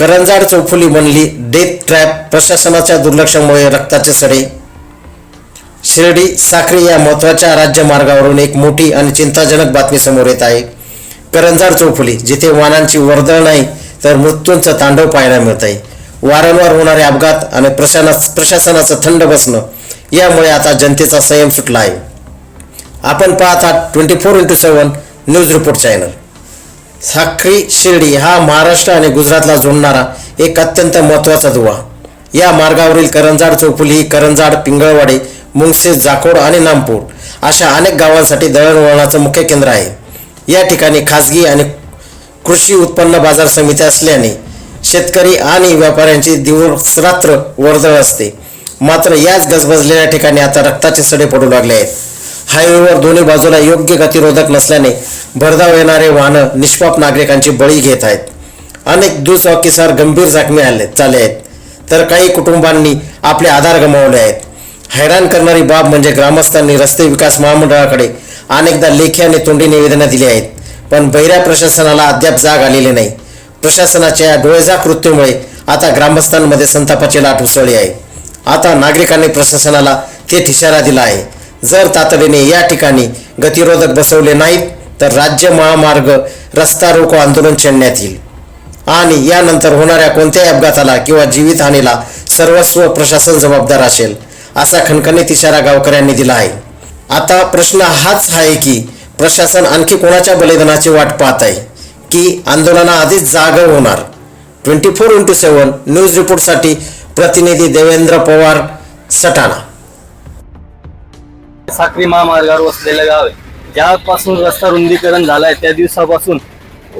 करंजाड चौफुली बनली. Death trap प्रशासनाच्या दुर्लक्षामुळे रक्ताचे सडे. शिर्डी साखरी या महत्त्वाच्या राज्यमार्गावरून एक मोठी आणि चिंताजनक बातमी समोर येत आहे. करंजाड चौफुली जिथे वाहनांची वर्दळ नाही तर मृत्यूंचं तांडव पाहायला मिळत आहे वारंवार होणारे अपघात आणि प्रशाना प्रशासनाचं थंड बसणं यामुळे आता जनतेचा संयम सुटला आहे. आपण पाहत आहात twenty four into seven news report channel Sakhari Shirdi हा महाराष्ट्र आणि गुजरातला जोडणारा एक अत्यंत महत्त्वाचा दुवा. या मार्गावरील करंजाड चौफुली करंजाड पिंगळवाडी मुंगसे जाकोड आणि नामपूर अशा अनेक गावांसाठी दळणवळणाचं मुख्य केंद्र आहे. या ठिकाणी खाजगी आणि कृषी उत्पन्न बाजार समिती असल्याने शेतकरी आणि व्यापाऱ्यांची दिवसरात्र वर्दळ असते. मात्र याच गजबजलेल्या ठिकाणी आता रक्ताचे सडे पडू लागले आहेत. हायवेवर दोन्ही बाजूला योग्य गतिरोधक नसल्याने भरधाव येणारे वाहनं निष्पाप नागरिकांची बळी घेत आहेत. अनेक दुचाकीसार गंभीर जखमी आले झाले आहेत. तर काही कुटुंबांनी आपले आधार गमावले आहेत. हैराण करणारी बाब म्हणजे ग्रामस्थांनी रस्ते विकास महामंडळाकडे अनेकदा लेखी आणि तोंडी निवेदनं दिली आहेत. पण बैऱ्या प्रशासनाला अद्याप जाग आलेली नाही. प्रशासनाच्या या डोळेझा कृत्यूमुळे आता ग्रामस्थांमध्ये संतापाची लाट उसळली आहे. आता नागरिकांनी प्रशासनाला थेट इशारा दिला आहे. जर तातडीने या ठिकाणी गतिरोधक बसवले नाहीत तर राज्य महामार्ग रस्ता रोको आंदोलन छेडण्यात येईल. आणि यानंतर होणाऱ्या कोणत्याही अपघाताला किंवा जीवितहानीला सर्वस्व प्रशासन जबाबदार असेल असा खणखणीत इशारा गावकऱ्यांनी दिला आहे. आता प्रश्न हाच आहे की प्रशासन आणखी कोणाच्या बलिदानाची वाट पाहत आहे? की आंदोलनाआधीच जाग होणार? Twenty four into seven news रिपोर्टसाठी प्रतिनिधी देवेंद्र पवार सटाणा. साक्री महामार्गावर वसलेलं गाव आहे. ज्यापासून रस्ता रुंदीकरण झालाय त्या दिवसापासून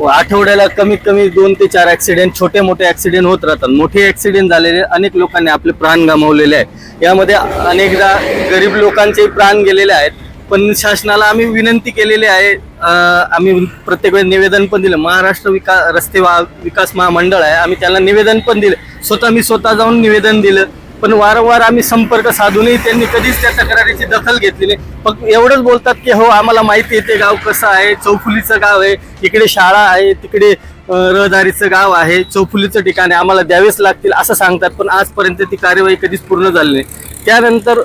आठवड्याला कमीत कमी दोन ते चार ऍक्सिडेंट छोटे मोठे ऍक्सिडेंट होत राहतात. मोठे ऍक्सिडेंट झालेले अनेक लोकांनी आपले प्राण गमावलेले आहेत. यामध्ये अनेकदा गरीब लोकांचे प्राण गेलेले आहेत. पण शासनाला आम्ही विनंती केलेली आहे आम्ही प्रत्येक वेळेस निवेदन पण दिलं. महाराष्ट्र विकास रस्ते वा विकास महामंडळ आहे आम्ही त्यांना निवेदन पण दिलं. स्वतः मी स्वतः जाऊन निवेदन दिलं. पण वारंवार आम्ही संपर्क साधूनही त्यांनी कधीच त्या तक्रारीची दखल घेतली नाही. फक्त एवढंच बोलतात की हो आम्हाला माहिती आहे ते गाव कसं आहे चौफुलीचं गाव आहे इकडे शाळा आहे तिकडे रहदारीचं गाव आहे चौफुलीचं ठिकाण आहे आम्हाला द्यावेच लागतील असं सांगतात पण आजपर्यंत ती कार्यवाही कधीच पूर्ण झाली नाही. त्यानंतर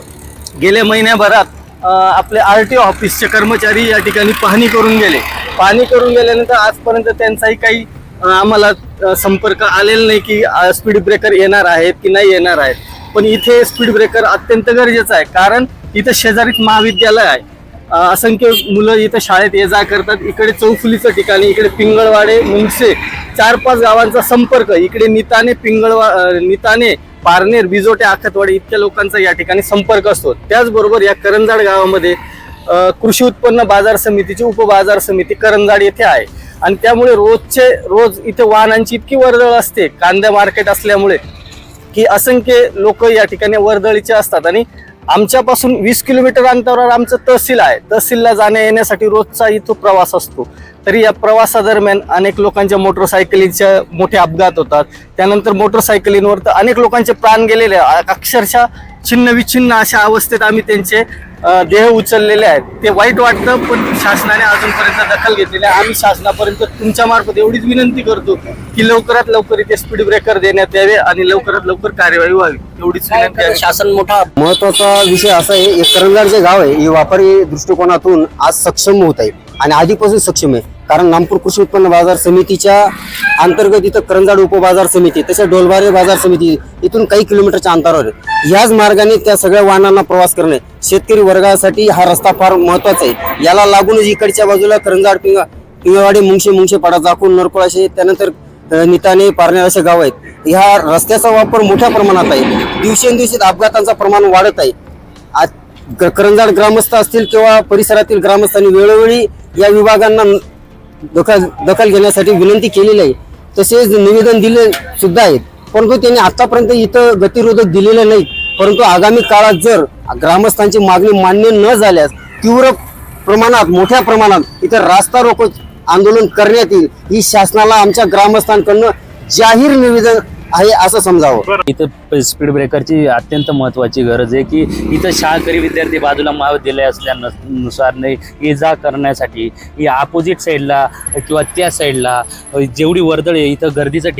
गेल्या महिन्याभरात आपले आर टी ऑफिसचे कर्मचारी या ठिकाणी पाहणी करून गेले. पाहणी करून गेल्यानंतर आजपर्यंत त्यांचाही काही आम्हाला संपर्क आलेला नाही की स्पीड ब्रेकर येणार आहेत की नाही येणार आहेत. पण इथे स्पीड ब्रेकर अत्यंत गरजेचं आहे. कारण इथं शेजारीच महाविद्यालय आहे. असंख्य मुलं इथं शाळेत ये जा करतात. इकडे चौफुलीचं ठिकाणी इकडे पिंगळवाडे मुंगसे चार पाच गावांचा संपर्क. इकडे निताने पिंगळवा निताने पारनेर बिजोटे आखतवाडे इतक्या लोकांचा या ठिकाणी संपर्क असतो. त्याचबरोबर या करंजाड गावामध्ये कृषी उत्पन्न बाजार समितीची उपबाजार समिती करंजाड येथे आहे. आणि त्यामुळे रोजचे रोज इथे वाहनांची इतकी वर्दळ असते. कांदा मार्केट असल्यामुळे की असंख्य लोक या ठिकाणी वर्दळीचे असतात. आणि आमच्यापासून वीस किलोमीटर अंतरावर आमचं तहसील आहे. तहसीलला जाण्या येण्यासाठी रोजचा इथं प्रवास असतो. तरी या प्रवासादरम्यान अनेक लोकांच्या मोटरसायकलींच्या मोठे अपघात होतात. त्यानंतर मोटरसायकलींवर तर अनेक लोकांचे प्राण गेलेले अक्षरशः छिन्न विच्छिन्न अशा अवस्थेत आम्ही त्यांचे देह उचललेले आहेत. ते वाईट वाटतं पण शासनाने अजूनपर्यंत दखल घेतलेली आहे. आम्ही शासनापर्यंत तुमच्या मार्फत एवढीच विनंती करतो की लवकरात लवकर इथे स्पीड ब्रेकर देण्यात यावे आणि लवकरात लवकर कार्यवाही व्हावी. एवढीच विनंती आहे. शासन मोठा? महत्त्वाचा विषय असा आहे हे करंजाड जे गाव आहे हे व्यापारी दृष्टिकोनातून आज सक्षम होत आहे आणि आधीपासून सक्षम आहे. कारण नामपूर कृषी उत्पन्न बाजार समितीच्या अंतर्गत इथं करंजाड उपबाजार समिती तसेच डोलबारे बाजार समिती इथून काही किलोमीटरच्या अंतरावर याच मार्गाने त्या सगळ्या वाहनांना प्रवास करणे शेतकरी वर्गासाठी हा रस्ता फार महत्त्वाचा आहे. याला लागूनच इकडच्या बाजूला करंजाड पिंगा पिंगळवाडी मुंगशे मुंगशे पाडा जाकून नरकोळ असे त्यानंतर अ, निताने पारनेर असे गाव आहेत. ह्या रस्त्याचा वापर मोठ्या प्रमाणात आहे. दिवसेंदिवशी अपघातांचं प्रमाण वाढत आहे. आज क- करंजाड ग्रामस्थ असतील किंवा परिसरातील ग्रामस्थांनी वेळोवेळी या विभागांना दखल दखल घेण्यासाठी विनंती केलेली आहे. तसेच निवेदन दिले सुद्धा आहेत. परंतु त्यांनी आतापर्यंत इथं गतिरोधक दिलेले नाहीत. परंतु आगामी काळात जर ग्रामस्थांची मागणी मान्य न झाल्यास तीव्र प्रमाणात मोठ्या प्रमाणात इथं रास्ता रोको आंदोलन करण्यात येईल. ही शासनाला आमच्या ग्रामस्थांकडनं जाहीर निवेदन आहे असं समजावं. इथं स्पीड ब्रेकरची अत्यंत महत्त्वाची गरज आहे की इथं शाळकरी विद्यार्थी बाजूला महाविद्यालय असल्यानुसार नाही ये जा करण्यासाठी या अपोजिट साईडला किंवा त्या साईडला जेवढी वर्दळ आहे इथं गर्दीचं ठिकाण